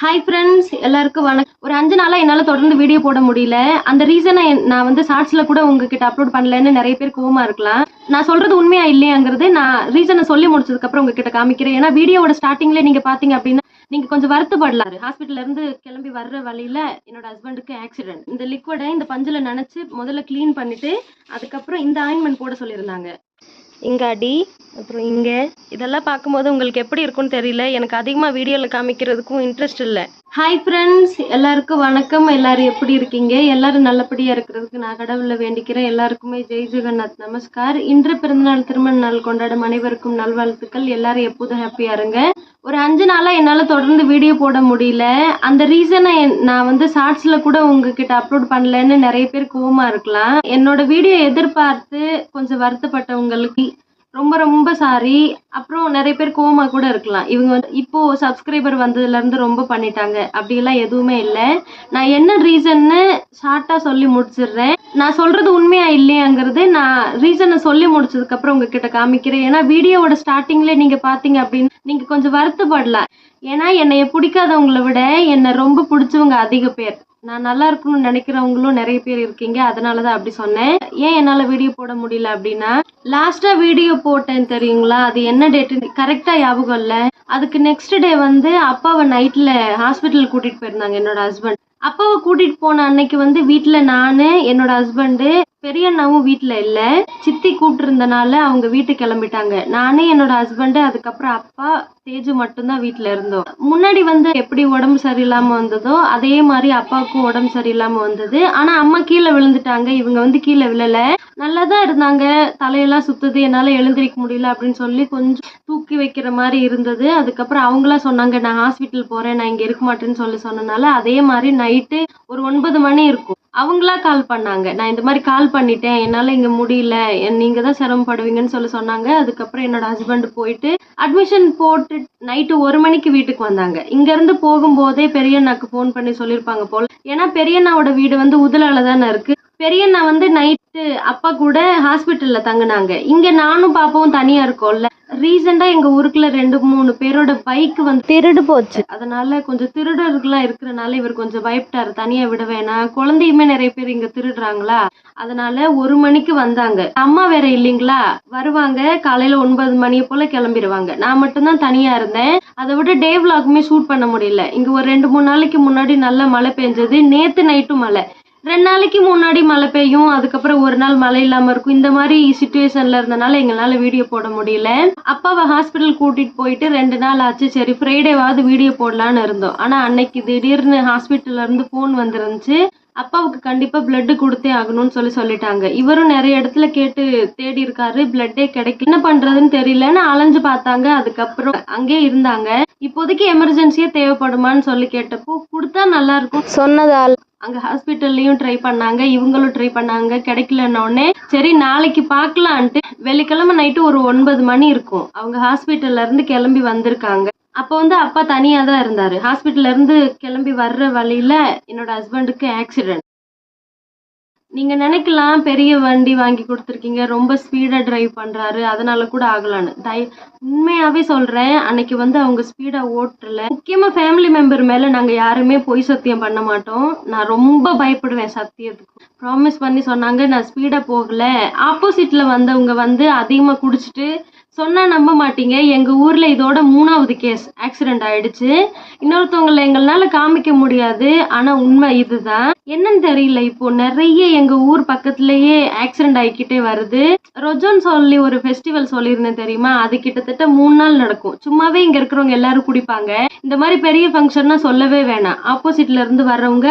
Hi friends எல்லாருக்கும் வணக்கம். ஒரு அஞ்சு நாளாக என்னால் தொடர்ந்து வீடியோ போட முடியல. அந்த ரீசனை நான் வந்து ஷார்ட்ஸில் கூட உங்ககிட்ட அப்லோட் பண்ணலன்னு நிறைய பேர் கோவமாக இருக்கலாம். நான் சொல்றது உண்மையா இல்லையாங்கிறது நான் ரீசனை சொல்லி முடிச்சதுக்கப்புறம் உங்ககிட்ட காமிக்கிறேன். ஏன்னா வீடியோவோட ஸ்டார்டிங்கில் நீங்கள் பார்த்தீங்க அப்படின்னா நீங்கள் கொஞ்சம் வருத்தப்படலாரு ஹாஸ்பிட்டல்ல இருந்து கிளம்பி வர்ற வழியில் என்னோட ஹஸ்பண்டுக்கு ஆக்சிடென்ட் இந்த லிக்விடை இந்த பஞ்சில் நினச்சி முதல்ல க்ளீன் பண்ணிவிட்டு அதுக்கப்புறம் இந்த ஆயின்மெண்ட் போட சொல்லியிருந்தாங்க. இங்க அடி அப்புறம் இங்கே இதெல்லாம் பார்க்கும்போது உங்களுக்கு எப்படி இருக்கும்னு தெரியல. எனக்கு அதிகமாக வீடியோவில் காமிக்கிறதுக்கும் இன்ட்ரெஸ்ட் இல்லை. ஹாய் ஃப்ரெண்ட்ஸ் எல்லாருக்கும் வணக்கம். எல்லாரும் எப்படி இருக்கீங்க? எல்லாரும் நல்லபடியாக இருக்கிறதுக்கு நான் கடவுளில் வேண்டிக்கிறேன். எல்லாருக்குமே ஜெய் ஜெகநாத். நமஸ்கார். இன்று பிறந்தநாள் திருமண நாள் கொண்டாடும் அனைவருக்கும் நல்வாழ்த்துக்கள். எல்லாரும் எப்போதும் ஹாப்பியாக இருங்க. ஒரு அஞ்சு நாளாக என்னால் தொடர்ந்து வீடியோ போட முடியல. அந்த ரீசனை நான் வந்து ஷார்ட்ஸில் கூட உங்ககிட்ட அப்லோட் பண்ணலன்னு நிறைய பேர் கோவமாக இருக்கலாம். என்னோட வீடியோ எதிர்பார்த்து கொஞ்சம் வருத்தப்பட்டவங்களுக்கு ரொம்ப ரொம்ப சாரி அப்புறம் நிறைய பேர் கோமா கூட இருக்கலாம். இவங்க வந்து இப்போ சப்ஸ்கிரைபர் வந்ததுல இருந்து ரொம்ப பண்ணிட்டாங்க. அப்படிலாம் எதுவுமே இல்லை. நான் என்ன ரீசன்னு ஷார்ட்டா சொல்லி முடிச்சிடுறேன். நான் சொல்றது உண்மையா இல்லையாங்கிறது நான் ரீசனை சொல்லி முடிச்சதுக்கு அப்புறம் உங்ககிட்ட காமிக்கிறேன். ஏன்னா வீடியோவோட ஸ்டார்டிங்ல நீங்க பாத்தீங்க அப்படின்னு நீங்க கொஞ்சம் வருத்தப்படலாம். ஏன்னா என்னைய பிடிக்காதவங்கள விட என்னை ரொம்ப பிடிச்சவங்க அதிக பேர். நான் நல்லா இருக்கணும்னு நினைக்கிறவங்களும் நிறைய பேர் இருக்கீங்க. அதனால தான் அப்படி சொன்னேன். ஏன் என்னால் வீடியோ போட முடியல அப்படின்னா லாஸ்ட்டாக வீடியோ போட்டேன் தெரியுங்களா? அது என்ன டேட்டு கரெக்டாக ஞாபகம் இல்லை. அதுக்கு நெக்ஸ்ட் டே வந்து அப்பாவை நைட்டில் ஹாஸ்பிட்டல் கூட்டிகிட்டு போயிருந்தாங்க என்னோட ஹஸ்பண்ட் அப்பாவை கூட்டிட்டு போன அன்னைக்கு வந்து வீட்டில் நான் என்னோட ஹஸ்பண்டு பெரியண்ணாவும் வீட்டில் இல்லை. சித்தி கூப்பிட்டுருந்தனால அவங்க வீட்டுக்கு கிளம்பிட்டாங்க. நானே என்னோட ஹஸ்பண்டு அதுக்கப்புறம் அப்பா ஸ்டேஜ் மட்டும்தான் வீட்டில் இருந்தோம். முன்னாடி வந்து எப்படி உடம்பு சரியில்லாமல் வந்ததோ அதே மாதிரி அப்பாவுக்கும் உடம்பு சரியில்லாமல் வந்தது. ஆனால் அம்மா கீழே விழுந்துட்டாங்க. இவங்க வந்து கீழே விழலை. நல்லா தான் இருந்தாங்க. தலையெல்லாம் சுத்துது. என்னால் எழுந்திருக்க முடியல அப்படின்னு சொல்லி கொஞ்சம் தூக்கி வைக்கிற மாதிரி இருந்தது. அதுக்கப்புறம் அவங்களா சொன்னாங்க நான் ஹாஸ்பிட்டல் போகிறேன் நான் இங்கே இருக்க மாட்டேன்னு சொல்லி சொன்னனால அதே மாதிரி நைட்டு ஒரு ஒன்பது மணி இருக்கும். அவங்களா கால் பண்ணாங்க. நான் இந்த மாதிரி கால் பண்ணிட்டேன். என்னால் இங்கே முடியல. நீங்கள் தான் சிரமப்படுவீங்கன்னு சொல்லி சொன்னாங்க. அதுக்கப்புறம் என்னோட ஹஸ்பண்ட் போயிட்டு அட்மிஷன் போட்டு நைட்டு ஒரு மணிக்கு வீட்டுக்கு வந்தாங்க. இங்கேருந்து போகும்போதே பெரியண்ணாக்கு ஃபோன் பண்ணி சொல்லியிருப்பாங்க போல். ஏன்னா பெரியண்ணாவோட வீடு வந்து உதலால தானே இருக்கு. பெரியண்ணா வந்து நைட்டு அப்பா கூட ஹாஸ்பிட்டல்ல தங்கினாங்க. இங்க நானும் பாப்பாவும் தனியா இருக்கோம்ல. ரீசெண்டா எங்க ஊருக்குள்ள ரெண்டு மூணு பேரோட பைக் வந்து திருடு போச்சு. அதனால கொஞ்சம் திருடர்கள்லாம் இருக்கிறனால இவர் கொஞ்சம் பயப்பட்டாரு. தனியா விட வேணாம் குழந்தையுமே நிறைய பேர் இங்க திருடுறாங்களா? அதனால ஒரு மணிக்கு வந்தாங்க. அம்மா வேற இல்லைங்களா? வருவாங்க. காலையில ஒன்பது மணியை போல கிளம்பிடுவாங்க நான் மட்டும்தான் தனியா இருந்தேன். அதை விட டே விலாகுமே ஷூட் பண்ண முடியல. இங்க ஒரு ரெண்டு மூணு நாளைக்கு முன்னாடி நல்ல மழை பெஞ்சது. நேத்து நைட்டும் மழை. ரெண்டு நாளைக்கு முன்னாடி மழை பெய்யும் அதுக்கப்புறம் ஒரு நாள் மழை இல்லாம இருக்கும். இந்த மாதிரி சுச்சுவேஷன்ல இருந்தனால எங்களால வீடியோ போட முடியல. அப்பாவை ஹாஸ்பிட்டல் கூட்டிட்டு போயிட்டு ரெண்டு நாள் ஆச்சு. சரி ஃப்ரைடேவாவது வீடியோ போடலான்னு இருந்தோம். ஆனா அன்னைக்கு திடீர்னு ஹாஸ்பிட்டல்ல இருந்து ஃபோன் வந்துருந்துச்சு. அப்பாவுக்கு கண்டிப்பா பிளட் கொடுத்தே ஆகணும்னு சொல்லி சொல்லிட்டாங்க. இவரும் நிறைய இடத்துல கேட்டு தேடி இருக்காரு. பிளட்டே கிடைக்கல. என்ன பண்றதுன்னு தெரியலன்னு அலைஞ்சு பார்த்தாங்க. அதுக்கப்புறம் அங்கே இருந்தாங்க. இப்போதைக்கு எமர்ஜென்சியே தேவைப்படுமான்னு சொல்லி கேட்டப்போ கொடுத்தா நல்லா இருக்கும். சொன்னதால் அங்க ஹாஸ்பிட்டல்லையும் ட்ரை பண்ணாங்க இவங்களும் ட்ரை பண்ணாங்க கிடைக்கலன்ன உடனே சரி நாளைக்கு பார்க்கலான்ட்டு வெள்ளிக்கிழமை நைட்டு ஒரு ஒன்பது மணி இருக்கும். அவங்க ஹாஸ்பிட்டல்ல இருந்து கிளம்பி வந்திருக்காங்க. அப்போ வந்து அப்பா தனியா தான் இருந்தாரு. ஹாஸ்பிட்டல்ல இருந்து கிளம்பி வர்ற வழியில என்னோட ஹஸ்பண்டுக்கு ஆக்சிடென்ட் நீங்க நினைக்கலாம் பெரிய வண்டி வாங்கி கொடுத்துருக்கீங்க ரொம்ப ஸ்பீடா டிரைவ் பண்றாரு அதனால கூட ஆகலான்னு. தய உண்மையாவே சொல்றேன் அன்னைக்கு வந்து அவங்க ஸ்பீடா ஓட்டல. முக்கியமா ஃபேமிலி மெம்பர் மேல நாங்க யாருமே பொய் சத்தியம் பண்ண மாட்டோம். நான் ரொம்ப பயப்படுவேன் சத்தியத்துக்கு. ப்ராமிஸ் பண்ணி சொன்னாங்க நான் ஸ்பீடா போகல. ஆப்போசிட்ல வந்தவங்க வந்து அதிகமா குடிச்சிட்டு சொன்னா நம்ப மாட்டீங்க. எங்க ஊர்ல இதோட மூணாவது கேஸ் ஆக்சிடென்ட் ஆயிடுச்சு. இன்னொருத்தவங்களை எங்களால காமிக்க முடியாது. ஆனா உண்மை இதுதான். என்னன்னு தெரியல. இப்போ நிறைய எங்க ஊர் பக்கத்துலயே ஆக்சிடென்ட் ஆகிக்கிட்டே வருது. ரொஜோன் சொல்லி ஒரு ஃபெஸ்டிவல் சொல்லியிருந்தேன் தெரியுமா? அது கிட்டத்தட்ட மூணு நாள் நடக்கும். சும்மாவே இங்க இருக்கிறவங்க எல்லாரும் குடிப்பாங்க. இந்த மாதிரி பெரிய ஃபங்க்ஷன்னா சொல்லவே வேணாம். ஆப்போசிட்ல இருந்து வர்றவங்க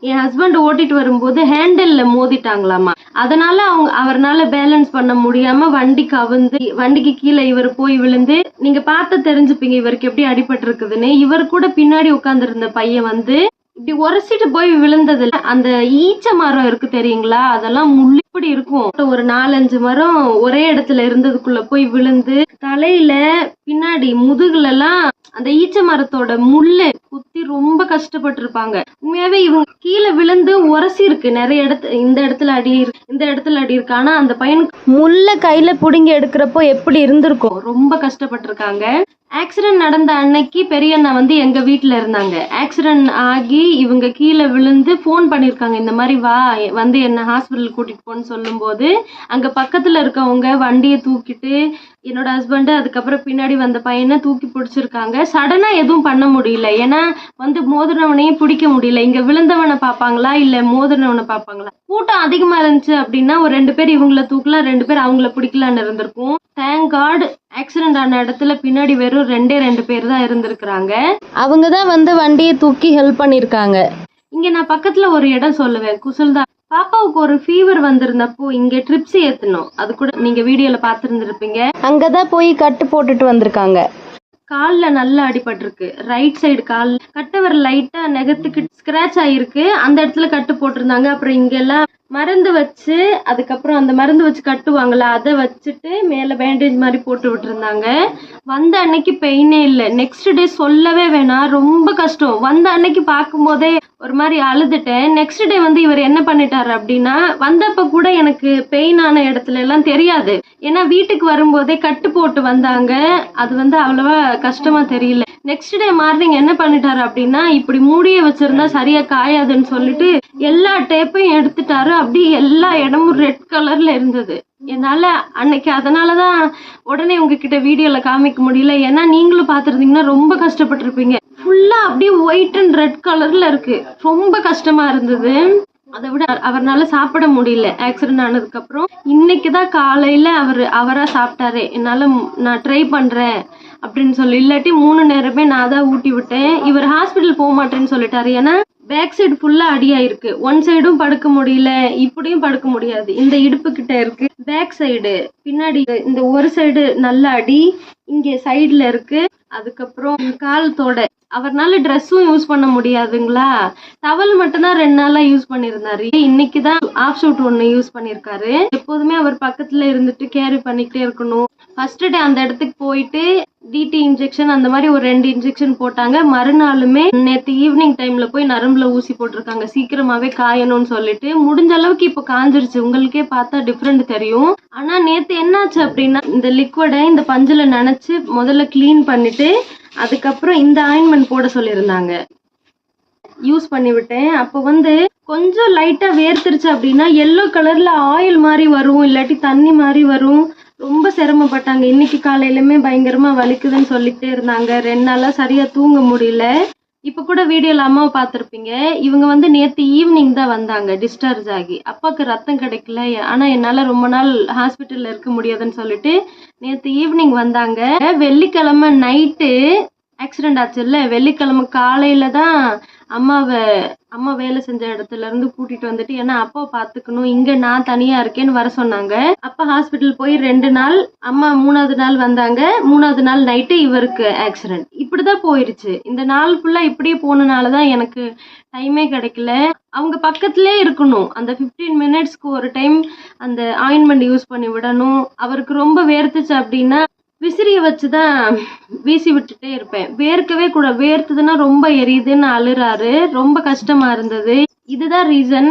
என் ஹஸ்பண்ட் ஓட்டிட்டு வரும்போது ஹேண்டில்ல மோதிட்டாங்களாமா. அதனால அவங்க அவர்னால பேலன்ஸ் பண்ண முடியாம வண்டி கவுந்து வண்டிக்கு கீழே இவர் போய் விழுந்து நீங்க பார்த்து தெரிஞ்சுப்பீங்க இவருக்கு எப்படி அடிபட்டு இருக்குதுன்னு இவர் கூட பின்னாடி உட்கார்ந்திருந்த பையன் வந்து இப்படி உரசிட்டு போய் விழுந்ததுல அந்த ஈச்ச மரம் இருக்கு தெரியுங்களா? அதெல்லாம் முள்ளு இப்படி இருக்கும் ஒரு நாலஞ்சு மரம் ஒரே இடத்துல இருந்ததுக்குள்ள போய் விழுந்து தலையில பின்னாடி முதுகுல எல்லாம் அந்த ஈச்ச மரத்தோட முள்ளு குத்தி ரொம்ப கஷ்டப்பட்டிருப்பாங்க. உண்மையாவே இவங்க கீழே விழுந்து உரசி இருக்கு. நிறைய இடத்து இந்த இடத்துல அடி இருக்கு இந்த இடத்துல அடி இருக்கு. ஆனா அந்த பையனுக்கு முள்ள கையில புடுங்கி எடுக்கிறப்போ எப்படி இருந்திருக்கும்? ரொம்ப கஷ்டப்பட்டிருக்காங்க. ஆக்சிடென்ட் நடந்த அன்னைக்கு பெரியண்ணா வந்து எங்க வீட்ல இருந்தாங்க. ஆக்சிடென்ட் ஆகி இவங்க கீழே விழுந்து ஃபோன் பண்ணிருக்காங்க. இந்த மாதிரி வா வந்து என்ன ஹாஸ்பிட்டல் கூட்டிட்டு போன்னு சொல்லும்போது அங்க பக்கத்துல இருக்கவங்க வண்டியை தூக்கிட்டு என்னோட ஹஸ்பண்ட் அதுக்கப்புறம் பின்னாடி வந்த பையனை தூக்கி பிடிச்சிருக்காங்க. சடனா எதுவும் பண்ண முடியல. ஏன்னா வந்து மோதினவனையும் பிடிக்க முடியல. இங்க விழுந்தவனை பார்ப்பாங்களா? இல்ல மோதினவனை பார்ப்பாங்களா? கூட்டம் அதிகமா இருந்துச்சு அப்படின்னா ஒரு ரெண்டு பேர் இவங்கள தூக்கலாம் ரெண்டு பேர் அவங்கள பிடிக்கலான்னு இருந்திருக்கும். தேங்க் காட் ஆக்சிடென்ட் ஆன இடத்துல பின்னாடி வெறும் ரெண்டே ரெண்டு பேர் தான் இருந்திருக்கிறாங்க. அவங்க தான் வந்து வண்டியை தூக்கி ஹெல்ப் பண்ணியிருக்காங்க. இங்க நான் பக்கத்துல ஒரு இடம் சொல்லுவேன். குசுல்தா பாப்பாவுக்கு ஒரு ஃபீவர் வந்திருந்தப்போ இங்க ட்ரிப்ஸ் ஏத்தணும். அது கூட நீங்க வீடியோல பாத்துருந்துருப்பீங்க அங்கதான் போய் கட்டு போட்டுட்டு வந்திருக்காங்க. காலில் நல்லா அடிபட்டிருக்கு. ரைட் சைடு கால். கட்டவர் லைட்டாக நெகத்துக்கு ஸ்க்ராச் ஆகிருக்கு அந்த இடத்துல கட்டு போட்டிருந்தாங்க. அப்புறம் இங்கெல்லாம் மருந்து வச்சு அதுக்கப்புறம் அந்த மருந்து வச்சு கட்டுவாங்கள்ல அதை வச்சுட்டு மேலே பேண்டேஜ் மாதிரி போட்டு விட்டுருந்தாங்க. வந்த அன்னைக்கு பெயினே இல்லை. நெக்ஸ்ட் டே சொல்லவே வேணாம். ரொம்ப கஷ்டம். வந்த அன்னைக்கு பார்க்கும்போதே ஒரு மாதிரி அழுதுட்டேன். நெக்ஸ்ட் டே வந்து இவர் என்ன பண்ணிட்டாரு அப்படின்னா வந்தப்ப கூட எனக்கு பெயின் ஆன இடத்துல எல்லாம் தெரியாது. ஏன்னா வீட்டுக்கு வரும்போதே கட்டு போட்டு வந்தாங்க. அது வந்து அவ்வளவா கஷ்டமா தெரியல. நெக்ஸ்ட் டே மார்னிங் என்ன பண்ணிட்டாரு அப்படின்னா இப்படி மூடிய வச்சிருந்தா சரியா காயாதுன்னு சொல்லிட்டு எல்லா டேப்பையும் எடுத்துட்டாரு. அப்படி எல்லா இடமும் ரெட் கலர்ல இருந்தது. என்னால அன்னைக்கு அதனாலதான் உடனே உங்ககிட்ட வீடியோல காமிக்க முடியல. ஏன்னா நீங்களும் பாத்துருந்தீங்கன்னா ரொம்ப கஷ்டப்பட்டிருப்பீங்க. ஃபுல்லா அப்படியே ஒயிட் அண்ட் ரெட் கலர்ல இருக்கு. ரொம்ப கஷ்டமா இருந்தது. அதை விட அவர்னால சாப்பிட முடியல. ஆக்சிடென்ட் ஆனதுக்கு அப்புறம் இன்னைக்கு தான் காலையில அவர் அவரா சாப்பிட்டாரு. என்னால நான் ட்ரை பண்றேன். அப்படின்னு சொல்லி. இல்லாட்டி மூணு நேரமே நான் தான் ஊட்டி விட்டேன். இவர் ஹாஸ்பிட்டல் போக மாட்டேன்னு சொல்லிட்டாரு. ஏன்னா பேக் சைடு ஃபுல்லா அடியாயிருக்கு. ஒன் சைடும் படுக்க முடியல. இப்படியும் படுக்க முடியாது. இந்த இடுப்பு கிட்ட இருக்கு. பேக் சைடு பின்னாடி இந்த ஒரு சைடு நல்ல அடி. இங்க சைடுல இருக்கு. அதுக்கப்புறம் கால் தோட. அவர்னால ட்ரெஸ்ஸும் யூஸ் பண்ண முடியாதுங்களா? டவல் மட்டும்தான் ரெண்டு நாளா யூஸ் பண்ணியிருந்தாரு இன்னைக்கு தான் ஆஃப் ஷூட் ஒன்று யூஸ் பண்ணியிருக்காரு எப்போதுமே அவர் பக்கத்துல இருந்துட்டு கேரி பண்ணிக்கிட்டே இருக்கணும். ஃபர்ஸ்ட் டே அந்த இடத்துக்கு போயிட்டு டிடி இன்ஜெக்ஷன் அந்த மாதிரி ஒரு ரெண்டு இன்ஜெக்ஷன் போட்டாங்க. மறுநாளுமே நேத்து ஈவினிங் டைம்ல போய் நரம்புல ஊசி போட்டிருக்காங்க. சீக்கிரமாவே காயணும்னு சொல்லிட்டு. முடிஞ்ச அளவுக்கு இப்போ காஞ்சிருச்சு. உங்களுக்கே பார்த்தா டிஃப்ரெண்ட் தெரியும். ஆனா நேத்து என்னாச்சு அப்படின்னா இந்த லிக்விடை இந்த பஞ்சுல நினைச்சு முதல்ல கிளீன் பண்ணிட்டு அதுக்கப்புறம் இந்த ஆயின்மெண்ட் போட சொல்லியிருந்தாங்க. யூஸ் பண்ணி விட்டேன். அப்போ வந்து கொஞ்சம் லைட்டா வேர்த்துருச்சு அப்படின்னா எல்லோ கலர்ல ஆயில் மாதிரி வரும் இல்லாட்டி தண்ணி மாதிரி வரும். ரொம்ப சிரமப்பட்டாங்க. இன்னைக்கு காலையிலுமே பயங்கரமா வலிக்குதுன்னு சொல்லிட்டே இருந்தாங்க. ரெண்டு நாளா சரியா தூங்க முடியல. இப்ப கூட வீடியோல அம்மாவை பார்த்துருப்பீங்க. இவங்க வந்து நேத்து ஈவினிங் தான் வந்தாங்க டிஸ்சார்ஜ் ஆகி. அப்பாவுக்கு ரத்தம் கிடைக்கல. ஆனா என்னால ரொம்ப நாள் ஹாஸ்பிட்டல்ல இருக்க முடியாதுன்னு சொல்லிட்டு நேத்து ஈவினிங் வந்தாங்க. வெள்ளிக்கிழமை நைட்டு ஆக்சிடென்ட் ஆச்சுல்ல வெள்ளிக்கிழமை காலையில் தான் அம்மாவை அம்மா வேலை செஞ்ச இடத்துல இருந்து கூட்டிட்டு வந்துட்டு ஏன்னா அப்பாவை பாத்துக்கணும். இங்க நான் தனியா இருக்கேன்னு வர சொன்னாங்க. அப்பா ஹாஸ்பிட்டல் போய் ரெண்டு நாள் அம்மா மூணாவது நாள் வந்தாங்க. மூணாவது நாள் நைட்டு இவருக்கு ஆக்சிடென்ட் இப்படிதான் போயிருச்சு. இந்த நாள் ஃபுல்லா இப்படியே போனனாலதான் எனக்கு டைமே கிடைக்கல. அவங்க பக்கத்திலே இருக்கணும். அந்த 15 மினிட்ஸ்க்கு ஒரு டைம் அந்த ஆயின்மெண்ட் யூஸ் பண்ணி விடணும். அவருக்கு ரொம்ப வேர்த்துச்சு அப்படின்னா விசிறிய வச்சுதான் வீசி விட்டுட்டே இருப்பேன். வேர்க்கவே கூட வேர்த்ததுன்னா ரொம்ப எரியுதுன்னு அழுறாரு. ரொம்ப கஷ்டமா இருந்தது. இதுதான் ரீசன்.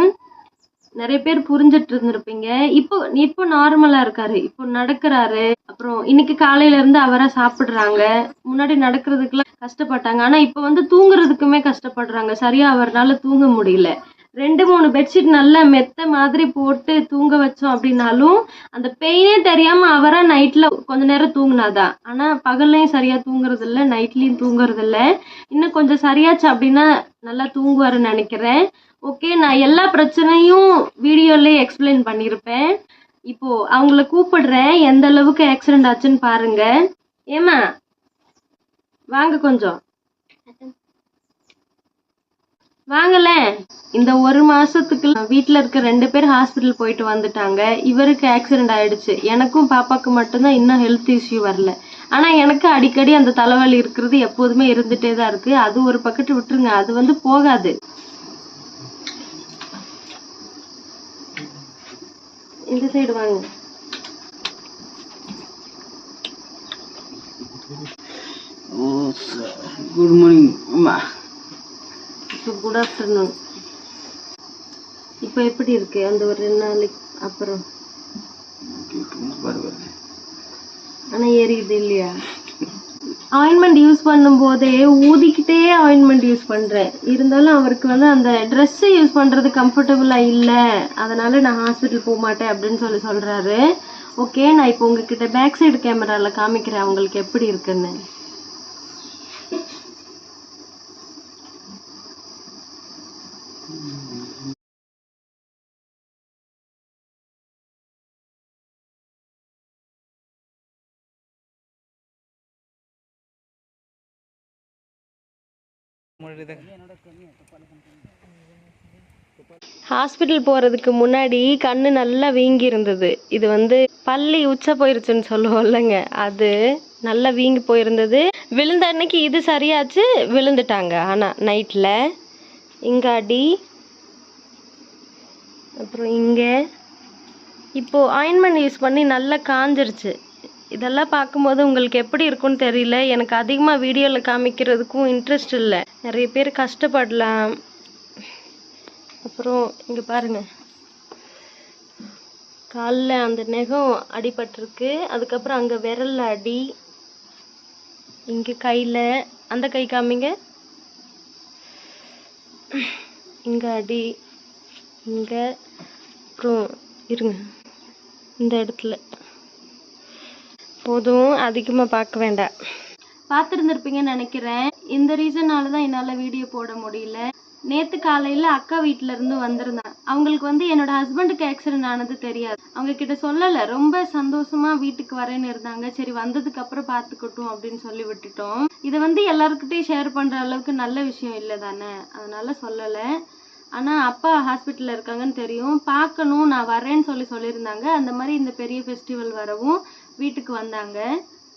நிறைய பேர் புரிஞ்சிட்டு இருந்திருப்பீங்க. இப்போ இப்போ நார்மலா இருக்காரு. இப்போ நடக்கிறாரு. அப்புறம் இன்னைக்கு காலையில இருந்து அவரா சாப்பிடுறாங்க. முன்னாடி நடக்கிறதுக்குலாம் கஷ்டப்பட்டாங்க. ஆனா இப்போ வந்து தூங்குறதுக்குமே கஷ்டப்படுறாங்க. சரியா அவர்னால தூங்க முடியல. ரெண்டு மூணு பெட்ஷீட் நல்லா மெத்த மாதிரி போட்டு தூங்க வச்சோம் அப்படின்னாலும் அந்த பெயினே தெரியாம அவரா நைட்ல கொஞ்ச நேரம் தூங்கினாதான் ஆனா பகல்லையும் சரியா தூங்குறது இல்ல நைட்லயும் தூங்குறது இல்ல இன்னும் கொஞ்சம் சரியாச்சு அப்படின்னா நல்லா தூங்குவாருன்னு நினைக்கிறேன். ஓகே நான் எல்லா பிரச்சனையும் வீடியோலயே எக்ஸ்பிளைன் பண்ணியிருப்பேன் இப்போ அவங்கள கூப்பிடுறேன் எந்த அளவுக்கு ஆக்சிடென்ட் ஆச்சுன்னு பாருங்க. ஏமா வாங்க கொஞ்சம். வாங்கல. இந்த ஒரு மாசத்துக்கு வீட்ல இருக்க ரெண்டு பேர் ஹாஸ்பிட்டல் போயிட்டு வந்துட்டாங்க. இவருக்கு ஆக்சிடென்ட் ஆயிடுச்சு. எனக்கும் பாப்பாக்கு மட்டும்தான் இன்னும் ஹெல்த் இஷ்யூ வரல. ஆனா எனக்கு அடிக்கடி அந்த தலைவலி இருக்கிறது எப்போதுமே இருந்துட்டே தான் இருக்கு. அது ஒரு பக்கத்து விட்டுருங்க. அது வந்து போகாது. இந்த சைடு வாங்க. குட் மார்னிங் அம்மா. குட் ஆஃப்டர்நூன் இப்போ எப்படி இருக்கு? அந்த ஒரு ரெண்டு நாளைக்கு அப்புறம். ஆனால் ஆனா எரியுது இல்லையா? ஆயின்மெண்ட் யூஸ் பண்ணும்போதே ஊதிக்கிட்டே ஆயின்மெண்ட் யூஸ் பண்றேன். இருந்தாலும் அவருக்கு வந்து அந்த ட்ரெஸ்ஸு யூஸ் பண்றது கம்ஃபர்டபுளா இல்ல. அதனால நான் ஹாஸ்பிட்டல் போக மாட்டேன் அப்படின்னு சொல்லி சொல்றாரு. ஓகே நான் இப்போ உங்ககிட்ட பேக் சைடு கேமரால காமிக்கிறேன். அவங்களுக்கு எப்படி இருக்குன்னு. ஹாஸ்பிட்டல் போகிறதுக்கு முன்னாடி கண்ணு நல்லா வீங்கி இருந்தது இது வந்து பள்ளி உச்ச போயிருச்சுன்னு சொல்லுவோம் இல்லைங்க அது நல்லா வீங்கி போயிருந்தது. விழுந்த அன்னைக்கு இது சரியாச்சு விழுந்துட்டாங்க. ஆனால் நைட்டில் இங்கே அடி அப்புறம் இங்கே. இப்போது ஆயின்மெண்ட் யூஸ் பண்ணி நல்லா காஞ்சிருச்சு. இதெல்லாம் பார்க்கும்போது உங்களுக்கு எப்படி இருக்கும்னு தெரியல. எனக்கு அதிகமாக வீடியோவில் காமிக்கிறதுக்கும் இன்ட்ரெஸ்ட் இல்லை. நிறைய பேர் கஷ்டப்படலாம். அப்புறம் இங்கே பாருங்கள் காலில் அந்த நெகம் அடிபட்டிருக்கு. அதுக்கப்புறம் அங்கே விரலில் அடி. இங்கே கையில். அந்த கை காமிங்க. இங்கே அடி. இங்கே. அப்புறம் இருங்க. இந்த இடத்துல. போதும். அதிகமாக பார்க்க வேண்டாம். பார்த்துருந்துருப்பீங்கன்னு நினைக்கிறேன். இந்த ரீசனால தான் என்னால் வீடியோ போட முடியல. நேற்று காலையில் அக்கா வீட்டில இருந்து வந்திருந்தேன். அவங்களுக்கு வந்து என்னோட ஹஸ்பண்டுக்கு ஆக்சிடென்ட் ஆனது தெரியாது. அவங்க கிட்ட சொல்லலை. ரொம்ப சந்தோஷமா வீட்டுக்கு வரேன்னு இருந்தாங்க. சரி வந்ததுக்கு அப்புறம் பார்த்துக்கட்டும் அப்படின்னு சொல்லி விட்டுட்டோம். இதை வந்து எல்லாருக்கிட்டையும் ஷேர் பண்ற அளவுக்கு நல்ல விஷயம் இல்லை தானே? அதனால சொல்லலை. ஆனால் அப்பா ஹாஸ்பிட்டலில் இருக்காங்கன்னு தெரியும். பார்க்கணும் நான் வரேன்னு சொல்லி சொல்லியிருந்தாங்க. அந்த மாதிரி இந்த பெரிய ஃபெஸ்டிவல் வரவும் வீட்டுக்கு வந்தாங்க.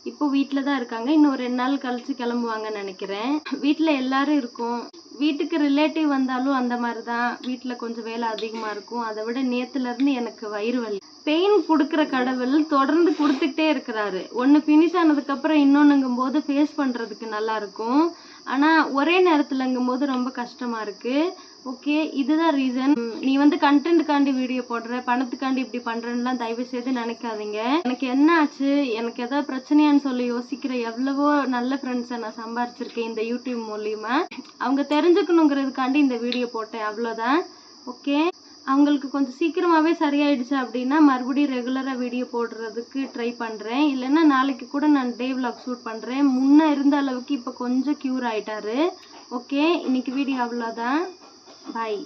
இப்போ வீட்டில் தான் இருக்காங்க. இன்னும் ஒரு ரெண்டு நாள் கழிச்சு கிளம்புவாங்கன்னு நினைக்கிறேன். வீட்டில் எல்லாரும் இருக்கும். வீட்டுக்கு ரிலேட்டிவ் வந்தாலும் அந்த மாதிரி தான். வீட்டில் கொஞ்சம் வேலை அதிகமாக இருக்கும். அதை விட நேத்துல எனக்கு வயிறு வலி. பெயின் கொடுக்குற கடவுள் தொடர்ந்து கொடுத்துக்கிட்டே இருக்கிறாரு. ஒன்று ஃபினிஷ் ஆனதுக்கப்புறம் இன்னொன்றுங்கும் போது ஃபேஸ் பண்ணுறதுக்கு நல்லா இருக்கும். ஆனால் ஒரே நேரத்தில்ங்கும் போது ரொம்ப கஷ்டமாக இருக்குது ஓகே இதுதான் ரீசன் நீ வந்து கண்டென்ட்டுக்காண்டி வீடியோ போடுற பணத்துக்காண்டி இப்படி பண்றேன்னுலாம் தயவு செய்து நினைக்காதீங்க. எனக்கு என்ன ஆச்சு எனக்கு ஏதாவது பிரச்சனையான்னு சொல்லி யோசிக்கிற எவ்வளவோ நல்ல ஃப்ரெண்ட்ஸை நான் சம்பாரிச்சிருக்கேன் இந்த யூடியூப் மூலியமா. அவங்க தெரிஞ்சுக்கணுங்கிறதுக்காண்டி இந்த வீடியோ போட்டேன் அவ்வளோதான் ஓகே அவங்களுக்கு கொஞ்சம் சீக்கிரமாகவே சரியாயிடுச்சு அப்படின்னா மறுபடியும் ரெகுலராக வீடியோ போடுறதுக்கு ட்ரை பண்ணுறேன் இல்லைன்னா நாளைக்கு கூட நான் டே விலாக் ஷூட் பண்ணுறேன் முன்னே இருந்த அளவுக்கு இப்போ கொஞ்சம் க்யூர் ஆயிட்டாரு. ஓகே இன்னைக்கு வீடியோ அவ்வளோதான் பாய்